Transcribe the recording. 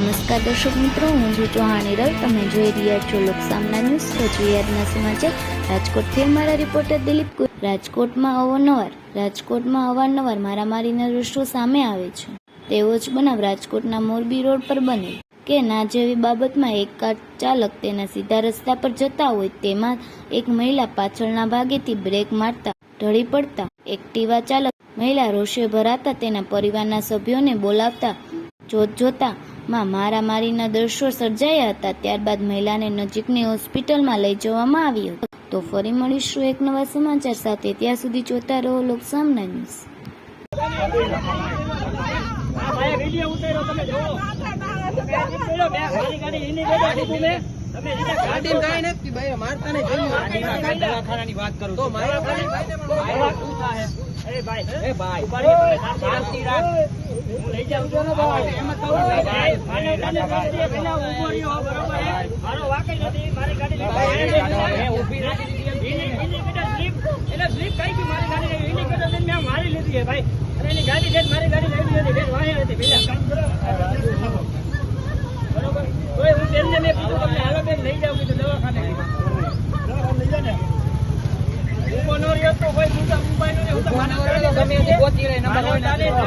નમસ્કાર દર્શક મિત્રો, હું છું ચૌહાણી તમે જોઈ રહ્યા છો લોકસામના ન્યૂઝ. આજના સમાચાર. રાજકોટથી અમારા રિપોર્ટર દિલીપ રાજકોટમાં અવારનવાર રાજકોટમાં અવારનવાર મારામારીના દ્રશ્યો સામે આવે છે. તેવો જ બનાવ રાજકોટના મોરબી રોડ પર બને કે ના જેવી બાબતમાં એક કાર ચાલક તેના સીધા રસ્તા પર જતા હોય તેમાં એક મહિલા પાછળના ભાગેથી બ્રેક મારતા, ઢળી પડતા એક્ટિવા ચાલક મહિલા રોષે ભરાતા તેના પરિવારના સભ્યોને બોલાવતા, જોત જોતા માં મારામારીના દ્રશ્યો સર્જાયા હતા. ત્યારબાદ મહિલાને નજીકની હોસ્પિટલમાં લઈ જવામાં આવી હતી. તો ફરી મળીશું એક નવા સમાચાર સાથે. ત્યાં સુધી જોતા રહો લોકસામના ન્યૂઝ. તમે મારી ગાડી કાંઈ નથી ભાઈ મારતા જોયું. ગાડીમાં દવાખાનાની વાત કરું તો મારા ભાઈ ભાઈ. શું થાય એ ભાઈ. એ ભાઈ શાંતિ રાખ હું લઈ જાઉં છું ને ભાઈ. એમ કહું મારી ગાડી હે? લઈ લીધી છે ભાઈ. અને એની ગાડી છે મારી ગાડી વાહે હતી પેલા બરોબર. હું તેમને મેં કીધું તમને હાલો બેન લઈ જાઉં કીધું દવાખાને ન. તો હું માના નંબર હોય ને.